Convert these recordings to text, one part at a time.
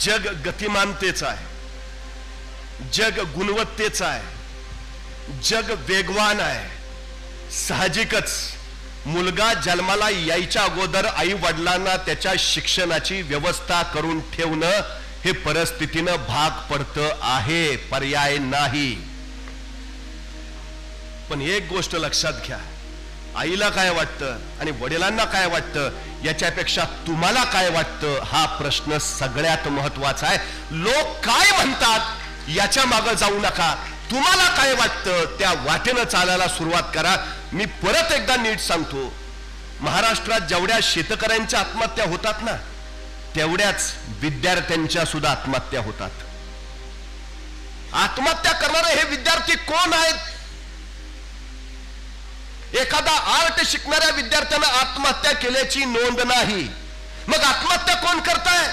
जग गतिमानतेचं आहे. जग गुणवत्तेचं आहे. जग वेगवान आहे. साहजिकच मुलगा जन्माला यायच्या अगोदर आई वडिलांना त्याच्या शिक्षणाची व्यवस्था करून ठेवणं हे परिस्थितीनं भाग पडतं आहे पर्याय नाही. पण एक गोष्ट लक्षात घ्या. आईला काय वाटतं आणि वडिलांना काय वाटतं याच्यापेक्षा तुम्हाला काय वाटतं? हा प्रश्न सगळ्यात महत्त्वाचा आहे. लोक काय म्हणतात याच्या मागे जाऊ नका. तुम्हाला काय वाटतं त्या वाटेनं चालायला सुरुवात करा. मी परत एकदा नीट सांगतो. महाराष्ट्रात जेवढ्या शेतकऱ्यांच्या आत्महत्या होतात ना तेवढ्याच विद्यार्थ्यांच्या सुद्धा आत्महत्या होतात. आत्महत्या करणारे हे विद्यार्थी कोण आहेत? एखादा आर्ट शिकणाऱ्या विद्यार्थ्यानं आत्महत्या केल्याची नोंद नाही. मग आत्महत्या कोण करताय?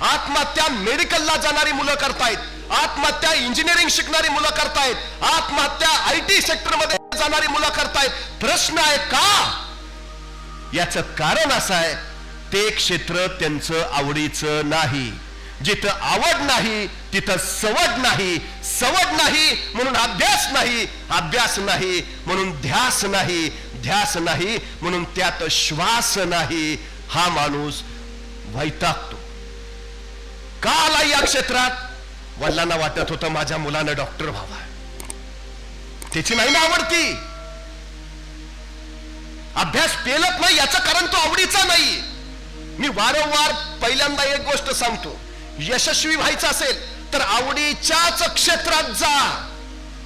आत्महत्या मेडिकलला जाणारी मुलं करतायत. आत्महत्या इंजिनिअरिंग शिकणारी मुलं करतायत. आत्महत्या आय टी सेक्टरमध्ये जाणारी मुलं करतायत. प्रश्न आहे का? याच कारण असं आहे ते क्षेत्र त्यांचं आवडीचं नाही. जिथं आवड नाही तिथं सवड नाही सवड नाही म्हणून अभ्यास नाही अभ्यास नाही म्हणून ध्यास नाही ध्यास नाही म्हणून त्यात श्वास नाही. हा माणूस वैतागतो. का आला या क्षेत्रात? वडिलांना वाटत होतं माझ्या मुलानं डॉक्टर व्हावा. त्याची नाही ना आवडती अभ्यास पेलत नाही याचं कारण तो आवडीचा नाही. मी वारंवार पहिल्यांदा एक गोष्ट सांगतो. यशस्वी व्हायचं असेल तर आवडीच्याच क्षेत्रात जा.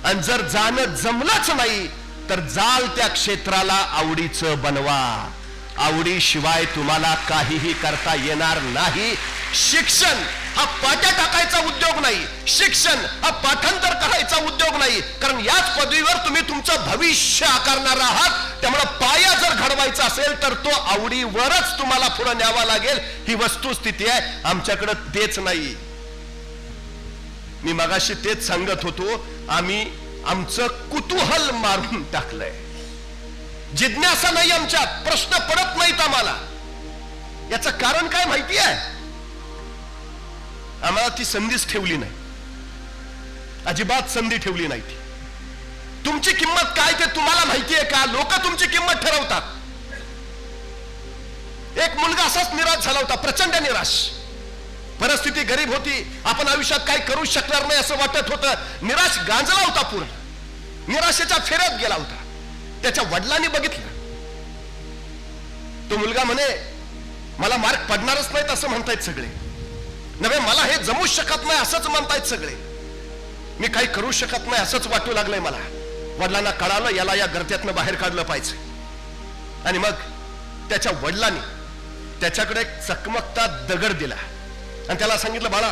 आणि जर जाणं जमलंच नाही तर जाल त्या क्षेत्राला आवडीचं बनवा. आवडीशिवाय तुम्हाला काहीही करता येणार नाही. शिक्षण हा पाट्या टाकायचा उद्योग नाही. शिक्षण हा पाठांतर करायचा उद्योग नाही. कारण याच पदवीवर तुम्ही तुमचं भविष्य आकारणार आहात. असेल तर तो आवडीवरच तुम्हाला पुढे न्यावा लागेल. ही वस्तुस्थिती आहे. आमच्याकडे तेच नाही मी मगाशी तेच सांगत होतो आम्ही आमचं कुतूहल मारून टाकलंय. जिज्ञासा नाही आमच्यात. प्रश्न पडत नाहीत आम्हाला. याचं कारण काय माहिती आहे? आम्हाला ती संधीच ठेवली नाही. अजिबात संधी ठेवली नाही ती. तुमची किंमत काय ते तुम्हाला माहिती आहे का? लोक तुमची किंमत ठरवतात. एक मुलगा असाच निराश झाला होता प्रचंड निराश. परिस्थिती गरीब होती आपण आयुष्यात काही करू शकणार नाही असं वाटत होतं. निराश गांजला होता पूर्ण. निराशेच्या फेऱ्यात गेला होता. त्याच्या वडिलांनी बघितलं. तो मुलगा म्हणे मला मार्क पडणारच नाहीत असं म्हणतायत सगळे. नव्हे मला हे जमूच शकत नाही असंच म्हणतायत सगळे. मी काही करू शकत नाही असंच वाटू लागलंय मला. वडिलांना कळालं याला या गर्त्यातनं बाहेर काढलं पाहिजे. आणि मग त्याच्या वडिलांनी त्याच्याकडे एक चकमकता दगड दिला. आणि त्याला सांगितलं बाळा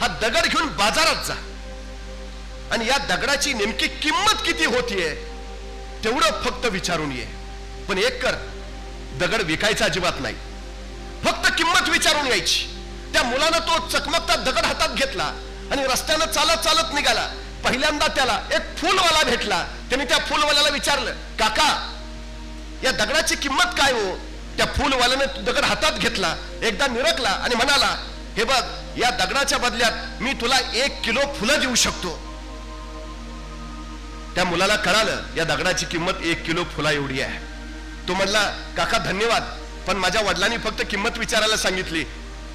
हा दगड घेऊन बाजारात जा. आणि या दगडाची नेमकी किंमत किती होतीये तेवढं फक्त विचारून ये. पण एक कर दगड विकायचा अजिबात नाही. फक्त किंमत विचारून यायची. त्या मुलानं तो चकमकता दगड हातात घेतला आणि रस्त्यानं चालत चालत निघाला. पहिल्यांदा त्याला एक फुलवाला भेटला. त्याने त्या फुलवाल्याला विचारलं काका या दगडाची किंमत काय हो? त्या फुलवाल्याने दगड हातात घेतला एकदा निरकला आणि म्हणाला हे बघ या दगडाच्या बदल्यात मी तुला एक किलो फुलं देऊ शकतो. त्या मुलाला कळालं या दगडाची किंमत एक किलो फुला एवढी आहे. तो म्हणला काका धन्यवाद पण माझ्या वडिलांनी फक्त किंमत विचारायला सांगितली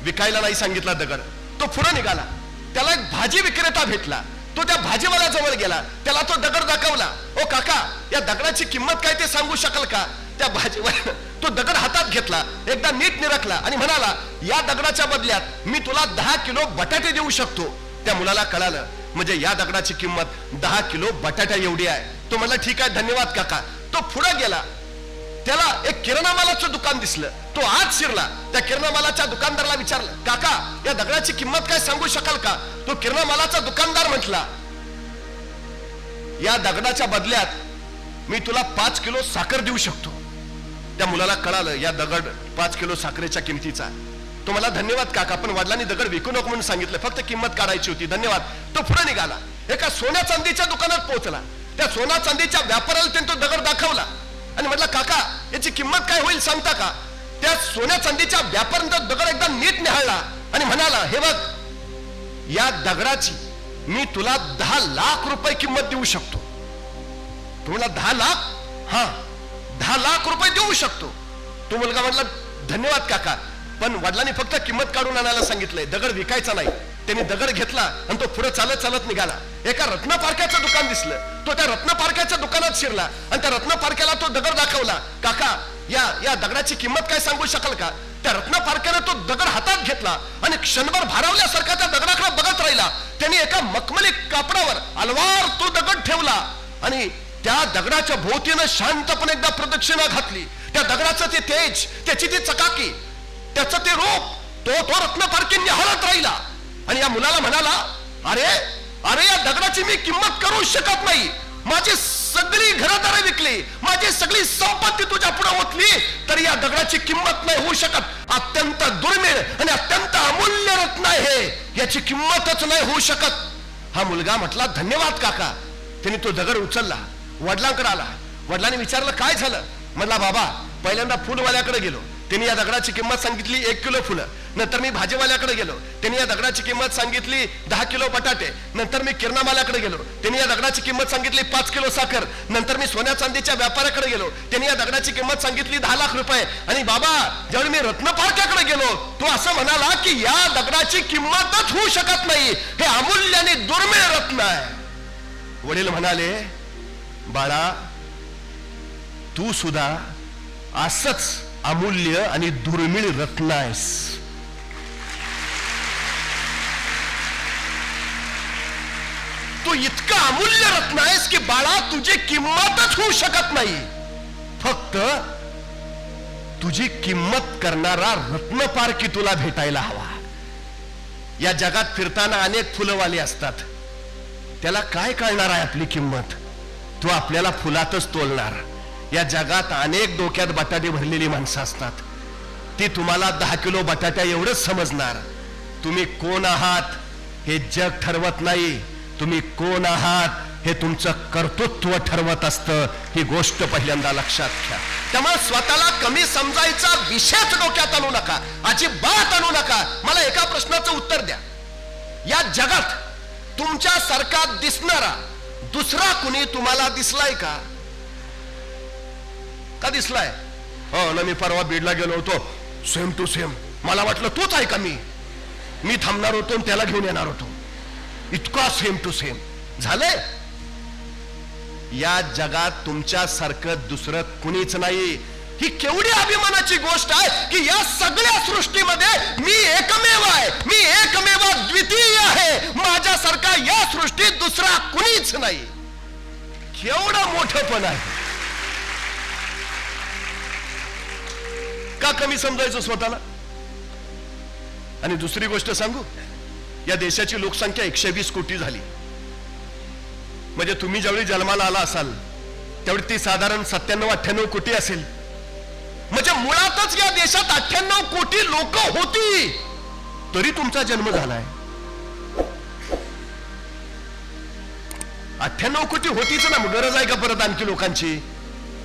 विकायला नाही सांगितला दगड. तो पुढे निघाला त्याला एक भाजी विक्रेता भेटला तो त्या भाजीवाल्या जवळ गेला त्याला तो दगड दाखवला ओ काका या दगडाची किंमत काय ते सांगू शकाल का? त्या भाजीवाल्या तो दगड हातात घेतला एकदा नीट निरखला आणि म्हणाला या दगडाच्या बदल्यात मी तुला दहा किलो बटाटे देऊ शकतो. त्या मुलाला कळालं म्हणजे या दगडाची किंमत दहा किलो बटाट्या एवढी आहे. तो म्हणला ठीक आहे धन्यवाद काका. तो पुढे गेला. त्याला एक किराणा मालाचं दुकान दिसलं. तो आज शिरला. त्या किराणा मालाच्या दुकानदाराला विचारलं काका या दगडाची किंमत काय सांगू शकाल का? तो किराणा मालाचा दुकानदार म्हटला या दगडाच्या बदल्यात मी तुला पाच किलो साखर देऊ शकतो. त्या मुलाला कळालं या दगड पाच किलो साखरेच्या किमतीचा तो मला धन्यवाद काका पण वडिलांनी दगड विकू नको म्हणून सांगितलं. फक्त किंमत काढायची होती. धन्यवाद. तो पुढे निघाला. एका सोन्या चांदीच्या दुकानात पोहोचला. त्या सोना चांदीच्या व्यापाराला त्याने तो दगड दाखवला. आणि म्हटलं काका याची किंमत काय होईल सांगता का? त्या सोन्या चांदीच्या व्यापाऱ्यांचा दगड एकदा नीट निहाळला आणि म्हणाला हे बघ या दगडाची मी तुला दहा लाख रुपये किंमत देऊ शकतो. तुम्हाला दहा लाख? हा. दहा लाख रुपये देऊ शकतो. तो मुलगा म्हटला धन्यवाद काका पण वडिलांनी फक्त किंमत काढून आणायला सांगितलंय. दगड विकायचा नाही. त्यांनी दगड घेतला आणि तो पुढे चालत चालत निघाला. एका रत्न पारख्याचं दुकान दिसलं. तो त्या रत्न पारख्याच्या दुकानात शिरला आणि त्या रत्न पारख्याला तो दगड दाखवला. काका या या दगडाची किंमत काय सांगू शकाल का? त्या रत्न पारख्याने तो दगड हातात घेतला आणि क्षणभर भारावल्यासारखा त्या दगडाकडे बघत राहिला. त्यांनी एका मखमली कापडावर अलवार तो दगड ठेवला आणि त्या दगडाच्या भोवतीनं शांतपणे एकदा प्रदक्षिणा घातली. त्या दगडाचं ते तेज त्याची ती चकाकी त्याचं ते रूप तो तो रत्न पारखी निहाळत राहिला. आणि या मुलाला म्हणाला अरे अरे या दगडाची मी किंमत करू शकत नाही. माझी सगळी घरदारं विकली. माझी सगळी संपत्ती तुझ्या पुढे ओतली तर या दगडाची किंमत नाही होऊ शकत. अत्यंत दुर्मिळ आणि अत्यंत अमूल्य रत्न आहे. याची किंमतच नाही होऊ शकत. हा मुलगा म्हटला धन्यवाद काका. त्याने तो दगड उचलला. वडिलांकडे आला. वडिलांनी विचारलं काय झालं? म्हणला बाबा पहिल्यांदा फुलवाल्याकडे गेलो. त्यांनी या दगडाची किंमत सांगितली एक किलो फुलं. नंतर मी भाजीवाल्याकडे गेलो. त्यांनी या दगडाची किंमत सांगितली दहा किलो बटाटे. नंतर मी किरणामाल्याकडे गेलो. त्यांनी या दगडाची किंमत सांगितली पाच किलो साखर. नंतर मी सोन्या चांदीच्या व्यापाऱ्याकडे गेलो. त्यांनी या दगडाची किंमत सांगितली दहा लाख रुपये. आणि बाबा ज्यावेळी मी रत्नपारख्याकडे गेलो तो असं म्हणाला की या दगडाची किंमतच होऊ शकत नाही. हे अमूल्य आणि दुर्मिळ रत्न आहे. वडील म्हणाले बाळा तू सुद्धा असच अमूल्य आणि दुर्मिळ रत्न आहेस. तू इतका अमूल्य रत्न आहेस की बाळा तुझी किंमतच होऊ शकत नाही. फक्त तुझी किंमत करणारा रत्नपारखी तुला भेटायला हवा. या जगात फिरताना अनेक फुलंवाले असतात. त्याला काय कळणार आहे आपली किंमत? तो आपल्याला फुलातच तोलणार. या जगात अनेक डोक्यात बटाटे भरलेली माणसं असतात. ती तुम्हाला दहा किलो बटाट्या एवढंच समजणार. तुम्ही कोण आहात हे जग ठरवत नाही. तुम्ही कोण आहात हे तुमचं कर्तृत्व ठरवत असतं. ही गोष्ट पहिल्यांदा लक्षात घ्या. त्यामुळे स्वतःला कमी समजायचा विषयच डोक्यात आणू नका. अजिबात आणू नका. मला एका प्रश्नाचं उत्तर द्या. या जगात तुमच्या सारखा दिसणारा दुसरा कुणी तुम्हाला दिसलाय का? का दिसलाय? हो ना मी परवा बीडला गेलो होतो. सेम टू सेम मला वाटलं तोच आहे का मी? मी थांबणार होतो आणि त्याला घेऊन येणार होतो. इतका सेम टू सेम झालंय? या जगात तुमच्या सारखं दुसरं कुणीच नाही. ही केवढी अभिमानाची गोष्ट आहे की या सगळ्या सृष्टीमध्ये मी एकमेव आहे. मी एकमेव द्वितीय मला कुणीच नाही. केवढं मोठं पण आहे. का कमी समजायचं स्वतःला? आणि दुसरी गोष्ट सांगू? या देशाची लोकसंख्या एकशे वीस कोटी झाली. म्हणजे तुम्ही ज्यावेळी जन्माला आला असाल त्यावेळी ती साधारण सत्त्याण्णव अठ्ठ्याण्णव कोटी असेल. म्हणजे मुळातच या देशात अठ्ठ्याण्णव कोटी लोक होती. तरी तुमचा जन्म झालाय. अठ्ठ्याण्णव कोटी होतीच ना मग गरज आहे का परत आणखी लोकांची?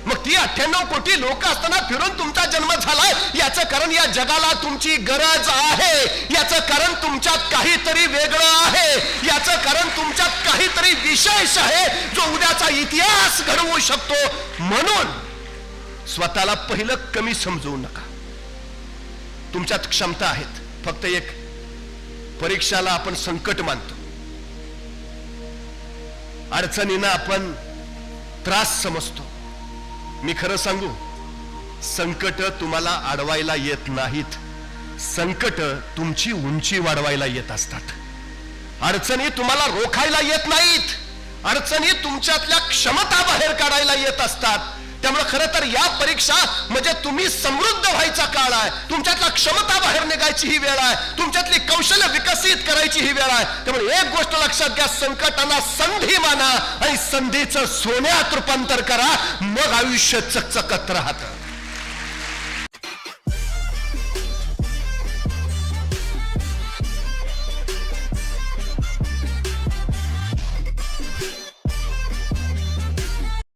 मग ती अठ्ठ्याण्णव कोटी लोक असताना फिरून तुमचा जन्म झालाय याचं कारण या जगाला तुमची गरज आहे. याचं कारण तुमच्यात काहीतरी वेगळं आहे. याचं कारण तुमच्यात काहीतरी विशेष आहे जो उद्याचा इतिहास घडवू शकतो. म्हणून स्वतःला पहिलं कमी समजवू नका. तुमच्यात क्षमता आहेत. फक्त एक परीक्षाला आपण संकट मानतो. अडचणींना आपण त्रास समजतो. मी खरं सांगू संकट तुम्हाला अडवायला येत नाहीत. संकट तुमची उंची वाढवायला येत असतात. अडचणी तुम्हाला रोखायला येत नाहीत. अडचणी तुमच्यातल्या क्षमता बाहेर काढायला येत असतात. त्यामुळे खरं तर या परीक्षा म्हणजे तुम्ही समृद्ध व्हायचा काळ आहे. तुमच्यातल्या क्षमता बाहेर निघायची ही वेळ आहे. तुमच्यातली कौशल्य विकसित करायची ही वेळ आहे. त्यामुळे एक गोष्ट लक्षात घ्या संकटांना संधी माना आणि संधीचं सोन्यात रूपांतर करा. मग आयुष्य चकचकत राहतं.